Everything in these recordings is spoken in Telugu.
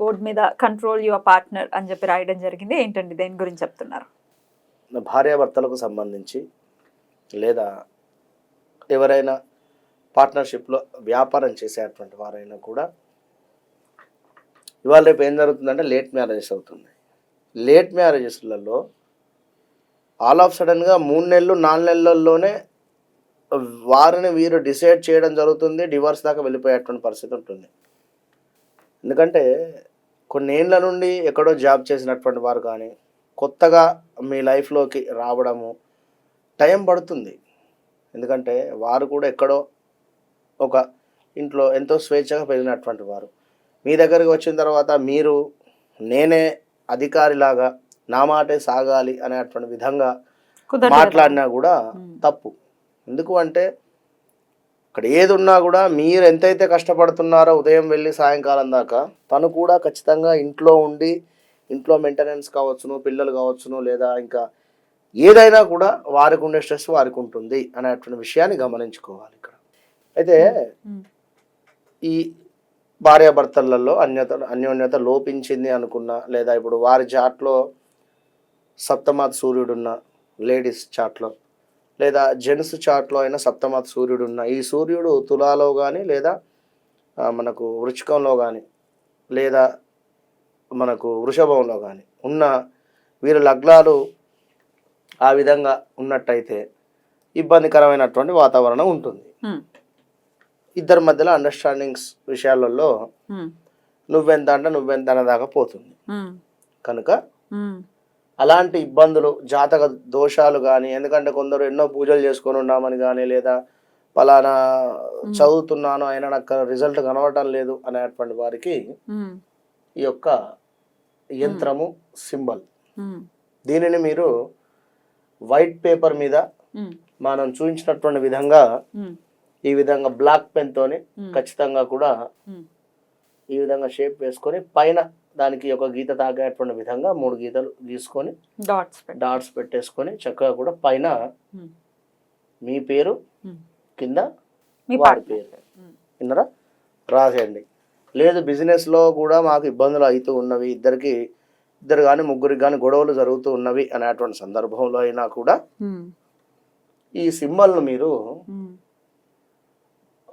బోర్డు మీద కంట్రోల్ యువర్ పార్ట్నర్ అని చెప్పి రాయడం జరిగింది. ఏంటండి దేని గురించి చెప్తున్నారు? భార్యాభర్తలకు సంబంధించి లేదా ఎవరైనా పార్ట్నర్షిప్లో వ్యాపారం చేసేటువంటి వారైనా కూడా ఇవాళ రేపు ఏం జరుగుతుందంటే లేట్ మ్యారేజెస్ అవుతుంది. లేట్ మ్యారేజెస్లలో ఆల్ ఆఫ్ సడన్గా మూడు నెలలు నాలుగు నెలల్లోనే వారిని వీరు డిసైడ్ చేయడం జరుగుతుంది. డివోర్స్ దాకా వెళ్ళిపోయేటువంటి పరిస్థితి ఉంటుంది. ఎందుకంటే కొన్ని ఏండ్ల నుండి ఎక్కడో జాబ్ చేసినటువంటి వారు కానీ కొత్తగా మీ లైఫ్లోకి రావడము టైం పడుతుంది. ఎందుకంటే వారు కూడా ఎక్కడో ఒక ఇంట్లో ఎంతో స్వేచ్ఛగా పెరిగినటువంటి వారు. మీ దగ్గరికి వచ్చిన తర్వాత మీరు నేనే అధికారిలాగా నా మాటే సాగాలి అనేటువంటి విధంగా మాట్లాడినా కూడా. తప్పు. ఎందుకు అంటే ఇక్కడ ఏది ఉన్నా కూడా మీరు ఎంతైతే కష్టపడుతున్నారో ఉదయం వెళ్ళి సాయంకాలం దాకా తను కూడా ఖచ్చితంగా ఇంట్లో ఉండి ఇంట్లో మెయింటెనెన్స్ కావచ్చును పిల్లలు కావచ్చును లేదా ఇంకా ఏదైనా కూడా వారికి ఉండే స్ట్రెస్ వారికి ఉంటుంది అనేటువంటి విషయాన్ని గమనించుకోవాలి ఇక్కడ అయితే. ఈ భార్యాభర్తలలో అన్యత అన్యోన్యత లోపించింది అనుకున్న లేదా ఇప్పుడు వారి చాట్లో సప్తమాత్ సూర్యుడున్న లేడీస్ చాట్లో లేదా జెంట్స్ చాట్లో అయినా సప్తమాత్ సూర్యుడు ఉన్న ఈ సూర్యుడు తులాలో కానీ లేదా మనకు వృచ్చికంలో కానీ లేదా మనకు వృషభంలో కానీ ఉన్న వీరి లగ్నాలు ఆ విధంగా ఉన్నట్టయితే ఇబ్బందికరమైనటువంటి వాతావరణం ఉంటుంది. ఇద్దరి మధ్యలో అండర్స్టాండింగ్స్ విషయాలలో. నువ్వెంత అంటే నువ్వెంత అనేదాకా పోతుంది. కనుక. అలాంటి ఇబ్బందులు జాతక దోషాలు కానీ ఎందుకంటే కొందరు ఎన్నో పూజలు చేసుకొని ఉన్నామని కానీ లేదా పలానా చదువుతున్నాను అయినా నాకు రిజల్ట్ కనవటం లేదు అనేటువంటి వారికి. ఈ యొక్క యంత్రము సింబల్. దీనిని మీరు వైట్ పేపర్ మీద. మనం చూపించినటువంటి విధంగా. ఈ విధంగా బ్లాక్ పెన్ తోని. ఖచ్చితంగా కూడా. ఈ విధంగా షేప్ వేసుకొని పైన దానికి ఒక గీత తాగేటువంటి విధంగా మూడు గీతలు గీసుకొని డాట్స్. డాట్స్ పెట్టేసుకొని చక్కగా కూడా పైన మ్మ్. మీ పేరు మ్మ్. కింద వారి పేరు విన్నరా రాసేయండి లేదు బిజినెస్లో కూడా మాకు ఇబ్బందులు అవుతూ ఉన్నవి ఇద్దరికి ఇద్దరు కానీ ముగ్గురికి కానీ గొడవలు జరుగుతూ ఉన్నవి అనేటువంటి సందర్భంలో అయినా కూడా. ఈ సింబల్ను మీరు.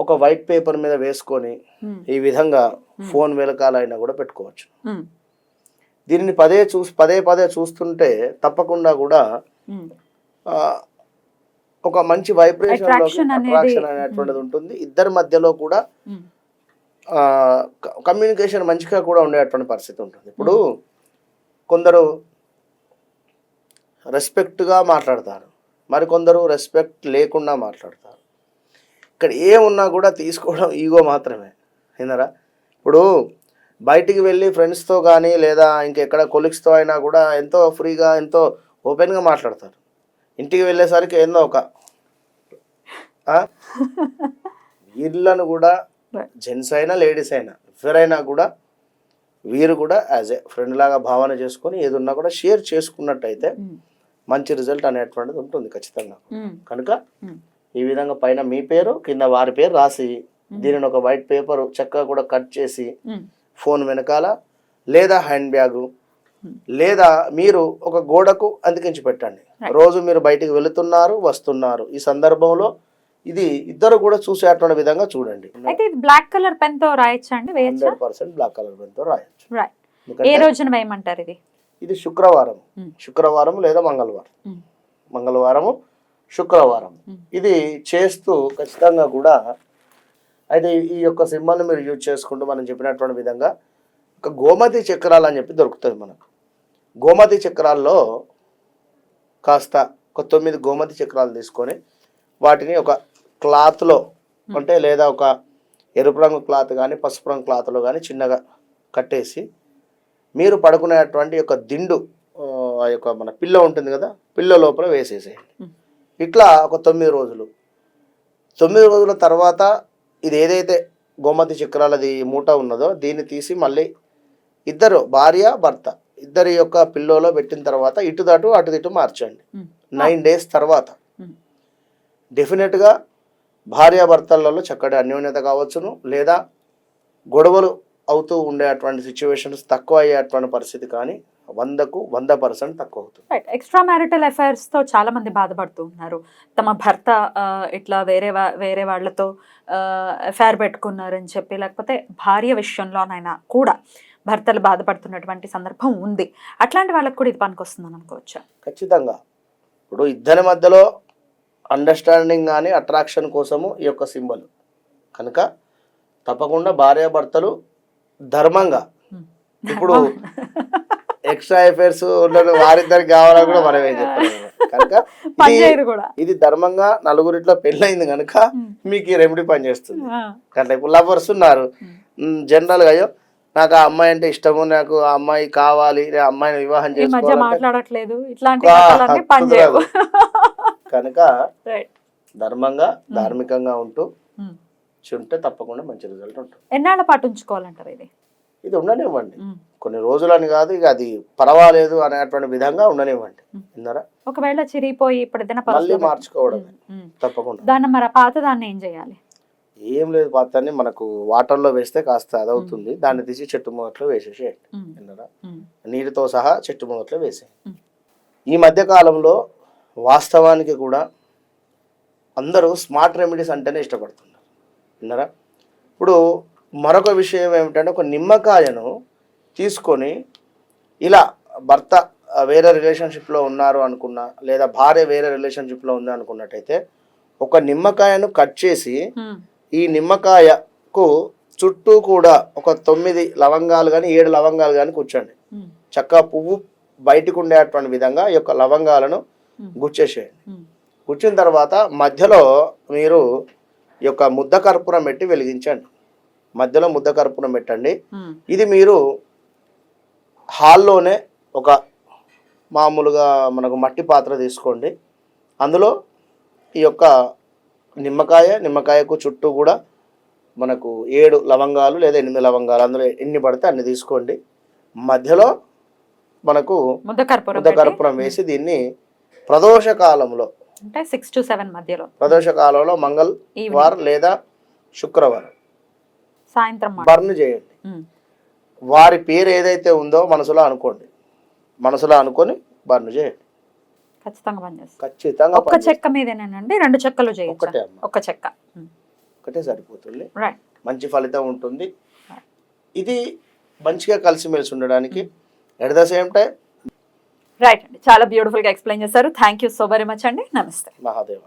ఒక వైట్ పేపర్ మీద వేసుకొని మ్మ్. ఈ విధంగా ఫోన్ వెనకాలైనా కూడా పెట్టుకోవచ్చు. మ్మ్. దీనిని పదే చూసి పదే పదే చూస్తుంటే తప్పకుండా కూడా ఒక మంచి వైబ్రేషన్ అట్రాక్షన్ అనేటువంటిది ఉంటుంది. ఇద్దరి మధ్యలో కూడా. కమ్యూనికేషన్ మంచిగా కూడా ఉండేటువంటి పరిస్థితి ఉంటుంది. ఇప్పుడు కొందరు రెస్పెక్ట్గా మాట్లాడతారు. మరి కొందరు రెస్పెక్ట్ లేకుండా మాట్లాడతారు. ఇక్కడ ఏమున్నా కూడా తీసుకోవడం ఈగో మాత్రమే ఏందరా ఇప్పుడు బయటికి వెళ్ళి ఫ్రెండ్స్తో కానీ లేదా ఇంకెక్కడ కొలీగ్స్తో అయినా కూడా ఎంతో ఫ్రీగా ఎంతో ఓపెన్గా మాట్లాడతారు ఇంటికి వెళ్ళేసరికి ఏందో ఒక? వీళ్ళను కూడా జెంట్స్ అయినా లేడీస్ అయినా ఎవరైనా కూడా వీరు కూడా యాజ్ ఏ ఫ్రెండ్ లాగా భావన చేసుకొని ఏదున్నా కూడా షేర్ చేసుకున్నట్టయితే. మంచి రిజల్ట్ అనేటువంటిది ఉంటుంది ఖచ్చితంగా. కనుక. ఈ విధంగా పైన మీ పేరు కింద వారి పేరు రాసి దీనిని ఒక వైట్ పేపర్ చక్కగా కూడా కట్ చేసి. ఫోన్ వెనకాల లేదా హ్యాండ్ బ్యాగు. లేదా మీరు ఒక గోడకు అతికించి పెట్టండి. రోజు మీరు బయటికి వెళుతున్నారు వస్తున్నారు. ఈ సందర్భంలో ఇది ఇద్దరు కూడా చూసేటువంటి విధంగా చూడండి. అయితే ఇది బ్లాక్ కలర్ పెన్తో రాయొచ్చా అండి? హండ్రెడ్ పర్సెంట్ బ్లాక్ కలర్ పెన్తో రాయొచ్చు. రైట్ ఏ రోజున వేయమంటారు ఇది? ఇది శుక్రవారం. శుక్రవారం లేదా మంగళవారం. మంగళవారము శుక్రవారం. ఇది చేస్తూ ఖచ్చితంగా కూడా అయితే ఈ యొక్క సింబల్ని మీరు యూజ్ చేసుకుంటూ మనం చెప్పినటువంటి విధంగా ఒక గోమతి చక్రాలు అని చెప్పి దొరుకుతుంది మనకు గోమతి చక్రాల్లో కాస్త ఒక తొమ్మిది గోమతి చక్రాలు తీసుకొని వాటిని ఒక క్లాత్లో అంటే లేదా ఒక ఎరుపు రంగు క్లాత్ కానీ పసుపు రంగు క్లాత్లో కానీ చిన్నగా కట్టేసి మీరు పడుకునేటువంటి యొక్క దిండు ఆ, యొక్క మన పిల్ల ఉంటుంది కదా పిల్ల లోపల వేసేసేయండి. ఇట్లా ఒక తొమ్మిది రోజులు. తొమ్మిది రోజుల తర్వాత ఇది ఏదైతే గోమతి చక్రాలది మూట ఉన్నదో దీన్ని తీసి మళ్ళీ ఇద్దరు భార్య భర్త ఇద్దరి యొక్క పిల్లోలో పెట్టిన తర్వాత ఇటు దాటు అటు ఇటు మార్చండి. నైన్ డేస్ తర్వాత. డెఫినెట్గా భార్యాభర్తలలో చక్కటి అన్యోన్యత కావచ్చును. లేదా గొడవలు అవుతూ ఉండేటువంటి సిచ్యువేషన్స్ తక్కువ అయ్యేటువంటి పరిస్థితి కానీ వందకు వంద పర్సెంట్ తక్కువ అవుతుంది ఎక్స్ట్రా మ్యారిటల్ అఫైర్స్తో చాలా మంది బాధపడుతూ ఉన్నారు. తమ భర్త ఇట్లా వేరే వేరే వాళ్ళతో అఫైర్ పెట్టుకున్నారని చెప్పి లేకపోతే భార్య విషయంలోనైనా కూడా భర్తలు బాధపడుతున్నటువంటి సందర్భం ఉంది. అట్లాంటి వాళ్ళకి కూడా ఇది పనికొస్తుందని అనుకోవచ్చా? ఖచ్చితంగా. ఇప్పుడు ఇద్దరి మధ్యలో అండర్స్టాండింగ్ కానీ అట్రాక్షన్ కోసము ఈ యొక్క సింబల్. కనుక తప్పకుండా భార్యాభర్తలు ధర్మంగా. ఇప్పుడు ఎక్స్ట్రా ఉన్న వారిద్దరికి కావాలని కూడా మనం ఏం చెప్పలేము కనుక ఇది పనిచేయదు కూడా. ఇది ధర్మంగా నలుగురిట్లో పెళ్ళయింది కనుక. మీకు ఈ రెమెడీ పనిచేస్తుంది అట్లా ఇప్పుడు లవర్స్ ఉన్నారు. జనరల్గా అయ్యో నాకు ఆ అమ్మాయి అంటే ఇష్టము నాకు ఆ అమ్మాయి కావాలి అమ్మాయిని వివాహం మాట్లాడట్లేదు. పనిచేయవు కనుక ధర్మంగా ధార్మికంగా ఉంటూ. ఉంటే తప్పకుండా మంచి రిజల్ట్ ఉంటుంది. ఎన్నాళ్ళ పాటు ఉంచుకోవాలంటారు ఇది? ఇది ఉండనివ్వండి. కొన్ని రోజులని కాదు ఇక అది పర్వాలేదు అనేటువంటి విధంగా ఉండనివ్వండి. విన్నారా? ఒకవేళ చిరిగిపోయి ఇప్పుడు ఏదైనా మళ్ళీ మార్చుకోవడం. తప్పకుండా. దాన్ని మరి పాత దాన్ని ఏం చేయాలి? ఏం లేదు పాత్రని మనకు వాటర్లో వేస్తే కాస్త అదవుతుంది. దాన్ని తీసి చెట్టు మొదట్లో వేసేసేయండి. విన్నారా? నీటితో సహా చెట్టు మొదట్లో వేసేయండి. ఈ మధ్య కాలంలో వాస్తవానికి కూడా అందరూ స్మార్ట్ రెమెడీస్ అంటేనే ఇష్టపడుతున్నారు. విన్నారా? ఇప్పుడు మరొక విషయం ఏమిటంటే ఒక నిమ్మకాయను తీసుకొని ఇలా భర్త వేరే రిలేషన్షిప్లో ఉన్నారు అనుకున్నా లేదా భార్య వేరే రిలేషన్షిప్లో ఉంది అనుకున్నట్టయితే ఒక నిమ్మకాయను కట్ చేసి ఈ నిమ్మకాయకు చుట్టూ కూడా ఒక తొమ్మిది లవంగాలు కానీ ఏడు లవంగాలు కానీ కూర్చోండి. ఉమ్, చక్కగా పువ్వు బయటకు ఉండేటువంటి విధంగా ఈ యొక్క లవంగాలను గుచ్చేసేయండి. గుచ్చిన తర్వాత మధ్యలో మీరు ఈ యొక్క ముద్ద కర్పూరం పెట్టి వెలిగించండి. మధ్యలో ముద్ద కర్పూరం పెట్టండి. ఇది మీరు హాల్లోనే ఒక మామూలుగా మనకు మట్టి పాత్ర తీసుకోండి. అందులో ఈ యొక్క నిమ్మకాయ నిమ్మకాయకు చుట్టూ కూడా మనకు ఏడు లవంగాలు లేదా ఎనిమిది లవంగాలు అందులో ఎన్ని పడితే అన్ని తీసుకోండి. మధ్యలో మనకు ముద్ద కర్పూరం వేసి దీన్ని ప్రదోష కాలంలో అంటే సిక్స్ టు సెవెన్ మధ్యలో. ప్రదోష కాలంలో మంగళ ఈవినింగ్ వారం లేదా శుక్రవారం. సాయంత్రం. బర్న్ చేయండి. వారి పేరు ఏదైతే ఉందో మనసులో అనుకోండి. మనసులో అనుకొని బర్న్ చేయండి. ఖచ్చితంగా పనిచేస్తుంది ఖచ్చితంగా పనిచేస్తుంది. చెక్క మీదేనండి రెండు చెక్కలు అమ్మ. ఒక్క చెక్క. ఒకటే సరిపోతుంది. మంచి ఫలితం ఉంటుంది. ఇది మంచిగా కలిసిమెలిసి ఉండడానికి at the same time right అండి. చాలా బ్యూటిఫుల్గా ఎక్స్ప్లెయిన్ చేశారు. Thank you so very much అండి. నమస్తే. మహాదేవ.